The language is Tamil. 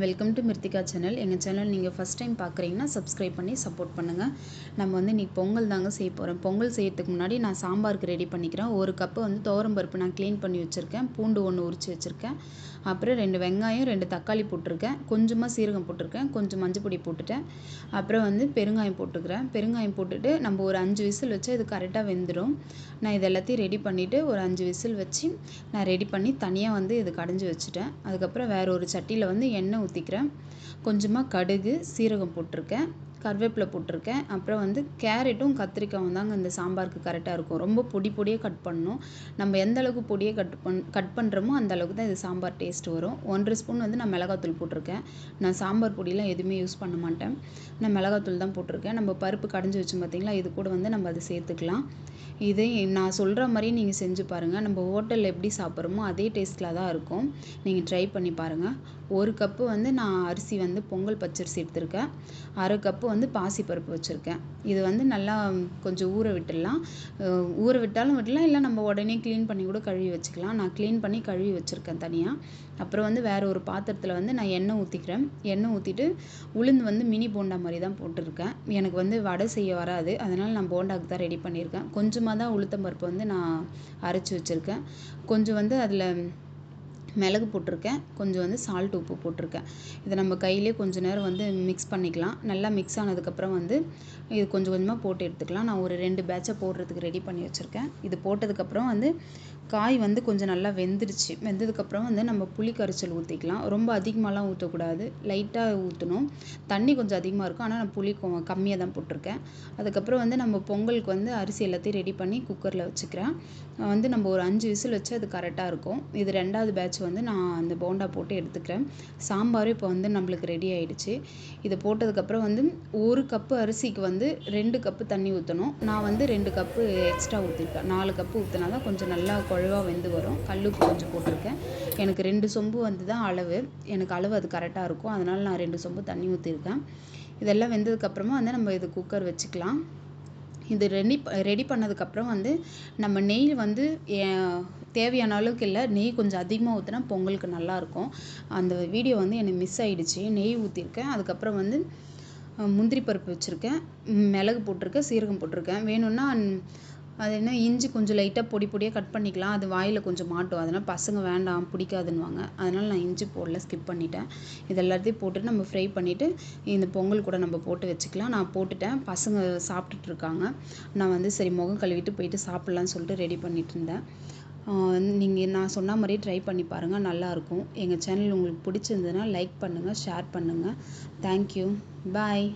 வெல்கம் டு மிருத்திகா சேனல் எங்கள் சேனல் நீங்கள் ஃபஸ்ட் டைம் பார்க்குறீங்கன்னா சப்ஸ்கிரைப் பண்ணி சப்போர்ட் பண்ணுங்கள் நம்ம வந்து இன்றைக்கி பொங்கல் தாங்க செய்ய போகிறோம் பொங்கல் செய்யறதுக்கு முன்னாடி நான் சாம்பாருக்கு ரெடி பண்ணிக்கிறேன். ஒரு கப்பு வந்து துவரம் பருப்பு நான் க்ளீன் பண்ணி வச்சுருக்கேன். பூண்டு ஒன்று உரித்து வச்சுருக்கேன். அப்புறம் ரெண்டு வெங்காயம் ரெண்டு தக்காளி போட்டிருக்கேன். கொஞ்சமாக சீரகம் போட்டிருக்கேன். கொஞ்சம் மஞ்சள் பொடி போட்டுட்டேன். அப்புறம் வந்து பெருங்காயம் போட்டுக்கிறேன். பெருங்காயம் போட்டுட்டு நம்ம ஒரு அஞ்சு விசில் வச்சு இது கரெக்டாக வெந்துடும் நான் இது எல்லாத்தையும் ரெடி பண்ணிவிட்டு ஒரு அஞ்சு விசில் வச்சு நான் ரெடி பண்ணி தனியாக வந்து இது கடைஞ்சி வச்சுட்டேன். அதுக்கப்புறம் வேறு ஒரு சட்டியில் வந்து எண்ணெய் ஊற்றிக்கிறேன் கொஞ்சமாக கடுகு சீரகம் போட்டிருக்கேன். கருவேப்பிலை போட்டிருக்கேன். அப்புறம் வந்து கேரட்டும் கத்திரிக்காயும் தாங்க இந்த சாம்பாருக்கு கரெக்டாக இருக்கும். ரொம்ப பொடி பொடியாக கட் பண்ணணும். நம்ம எந்த அளவுக்கு பொடியாக கட் பண் கட் பண்ணுறோமோ அந்த அளவுக்கு தான் இது சாம்பார் டேஸ்ட் வரும். ஒன்றரை ஸ்பூன் வந்து நான் மிளகாத்தூள் போட்டிருக்கேன். நான் சாம்பார் பொடியெலாம் எதுவுமே யூஸ் பண்ண மாட்டேன். நான் மிளகாத்தூள் தான் போட்டிருக்கேன். நம்ம பருப்பு கடைஞ்சி வச்சோம் பார்த்திங்களா இது கூட வந்து நம்ம அதை சேர்த்துக்கலாம். இதை நான் சொல்கிற மாதிரியே நீங்கள் செஞ்சு பாருங்கள் நம்ம ஹோட்டலில் எப்படி சாப்பிட்றோமோ அதே டேஸ்ட்டில் தான் இருக்கும். நீங்கள் ட்ரை பண்ணி பாருங்கள் ஒரு கப்பு வந்து நான் அரிசி வந்து பொங்கல் பச்சரிசி எடுத்திருக்கேன். அரை கப்பு வந்து வந்து பாசிப்பருப்பு வச்சுருக்கேன். இது வந்து நல்லா கொஞ்சம் ஊற விட்டுடலாம். ஊற விட்டாலும் விடலாம். இல்லை நம்ம உடனே க்ளீன் பண்ணி கூட கழுவி வச்சுக்கலாம். நான் க்ளீன் பண்ணி கழுவி வச்சுருக்கேன் தனியாக அப்புறம் வந்து வேறு ஒரு பாத்திரத்தில் வந்து நான் எண்ணெய் ஊற்றிக்கிறேன் எண்ணெய் ஊற்றிட்டு உளுந்து வந்து மினி போண்டா மாதிரி தான் போட்டிருக்கேன். எனக்கு வந்து வடை செய்ய வராது. அதனால் நான் போண்டாவுக்கு தான் ரெடி பண்ணியிருக்கேன். கொஞ்சமாக தான் உளுத்தம் பருப்பு வந்து நான் அரைச்சி வச்சுருக்கேன். கொஞ்சம் வந்து அதில் மிளகு போட்டிருக்கேன். கொஞ்சம் வந்து சால்ட் உப்பு போட்டிருக்கேன். இதை நம்ம கையிலே கொஞ்ச நேரம் வந்து மிக்ஸ் பண்ணிக்கலாம். நல்லா மிக்ஸ் ஆனதுக்கப்புறம் வந்து இது கொஞ்சம் கொஞ்சமாக போட்டு எடுத்துக்கலாம். நான் ஒரு ரெண்டு பேட்சை போடுறதுக்கு ரெடி பண்ணி வச்சுருக்கேன். இது போட்டதுக்கப்புறம் வந்து காய் வந்து கொஞ்சம் நல்லா வெந்துருச்சு வெந்ததுக்கப்புறம் வந்து நம்ம புளி கரைச்சல் ஊற்றிக்கலாம் ரொம்ப அதிகமாகலாம் ஊற்றக்கூடாது லைட்டாக ஊற்றணும் தண்ணி கொஞ்சம் அதிகமாக இருக்கும். ஆனால் நான் புளி கம்மியாக தான் போட்டிருக்கேன். அதுக்கப்புறம் வந்து நம்ம பொங்கலுக்கு வந்து அரிசி எல்லாத்தையும் ரெடி பண்ணி குக்கரில் வச்சுக்கிறேன். வந்து நம்ம ஒரு அஞ்சு விசில் வச்சு அது கரெக்டாக இருக்கும். இது ரெண்டாவது பேட்ச் வந்து நான் அந்த போண்டா போட்டு எடுத்துக்கிறேன். சாம்பாரும் இப்போ வந்து நம்மளுக்கு ரெடி ஆகிடுச்சு இதை போட்டதுக்கப்புறம் வந்து ஒரு கப்பு அரிசிக்கு வந்து ரெண்டு கப்பு தண்ணி ஊற்றணும் நான் வந்து ரெண்டு கப்பு எக்ஸ்ட்ரா ஊற்றிருக்கேன் நாலு கப்பு ஊற்றினா தான் கொஞ்சம் நல்லா குழவாக வெந்து வரும். கல்லுப்பு கொஞ்சம் போட்டிருக்கேன். எனக்கு ரெண்டு சொம்பு வந்து தான் அளவு. எனக்கு அளவு அது கரெக்டாக இருக்கும். அதனால் நான் ரெண்டு சொம்பு தண்ணி ஊற்றிருக்கேன் இதெல்லாம் வெந்ததுக்கப்புறமா வந்து நம்ம இது குக்கர் வச்சுக்கலாம். இது ரெடி ரெடி பண்ணதுக்கப்புறம் வந்து நம்ம நெய் வந்து தேவையான அளவுக்கு இல்லை. நெய் கொஞ்சம் அதிகமாக ஊற்றினா பொங்கலுக்கு நல்லாயிருக்கும் அந்த வீடியோ வந்து எனக்கு மிஸ் ஆகிடுச்சி நெய் ஊற்றிருக்கேன் அதுக்கப்புறம் வந்து முந்திரி பருப்பு வச்சுருக்கேன். மிளகு போட்டிருக்கேன். சீரகம் போட்டிருக்கேன். வேணும்னா அது என்ன இஞ்சி கொஞ்சம் லைட்டாக பொடி பொடியாக கட் பண்ணிக்கலாம். அது வாயில் கொஞ்சம் மாட்டும். அதனால் பசங்க வேண்டாம் பிடிக்காதுன்னுவாங்க. அதனால் நான் இஞ்சி போடல ஸ்கிப் பண்ணிட்டேன். இது எல்லாத்தையும் போட்டுட்டு நம்ம ஃப்ரை பண்ணிவிட்டு இந்த பொங்கல் கூட நம்ம போட்டு வச்சுக்கலாம். நான் போட்டுட்டேன். பசங்க சாப்பிட்டுட்டு இருக்காங்க. நான் வந்து சரி முகம் கழுவிட்டு போயிட்டு சாப்பிட்லான்னு சொல்லிட்டு ரெடி பண்ணிட்டு இருந்தேன். நீங்கள் நான் சொன்ன மாதிரியே ட்ரை பண்ணி பாருங்கள் நல்லாயிருக்கும் எங்கள் சேனல் உங்களுக்கு பிடிச்சிருந்ததுன்னா லைக் பண்ணுங்கள் ஷேர் பண்ணுங்கள் தேங்க்யூ பாய்